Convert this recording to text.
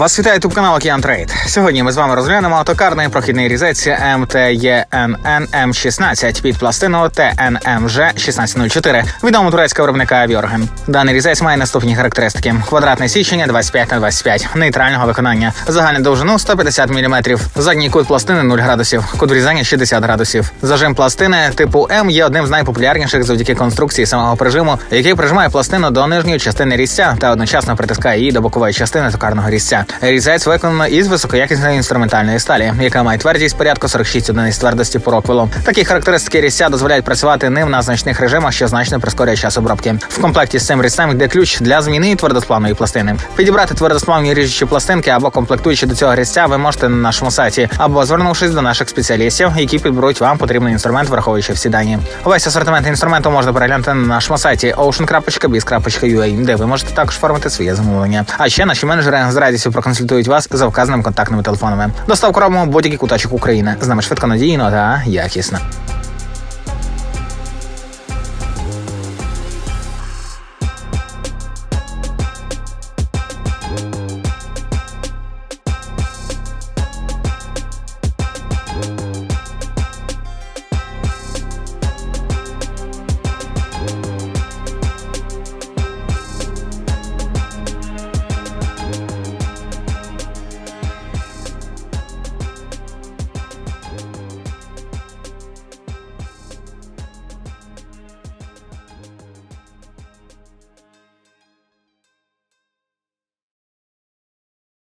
Вас вітає ютуб канал Океан Трейд. Сьогодні ми з вами розглянемо автокарний прохідний різець МТЄНН М16 під пластину ТНМЖ 1604 відомого турецького виробника Авіорген. Даний різець має наступні характеристики: квадратне січення 25 на 25 нейтрального виконання, загальну довжину 150 мм, задній кут пластини 0 градусів, кут врізання 60 градусів. Зажим пластини типу М є одним з найпопулярніших завдяки конструкції самого прижиму, який прижимає пластину до нижньої частини різця та одночасно притискає її до бокової частини токарного різця. Різець виконано із високоякісної інструментальної сталі, яка має твердість порядку 46 одиниць твердості по роквелу. Такі характеристики різця дозволяють працювати ним на значних режимах, що значно прискорює час обробки. В комплекті з цим різцем йде ключ для зміни твердосплавної пластини. Підібрати твердосплавні ріжучі пластинки або комплектуючи до цього різця, ви можете на нашому сайті або звернувшись до наших спеціалістів, які підберуть вам потрібний інструмент, враховуючи всі дані. Увесь асортимент інструменту можна переглянути на нашому сайті ocean.biz.ua, де ви можете також оформити своє замовлення. А ще наші менеджери з радістю проконсультують вас за вказаними контактними телефонами. Доставку робимо будь-який куточок України. З нами швидко надійно та якісно.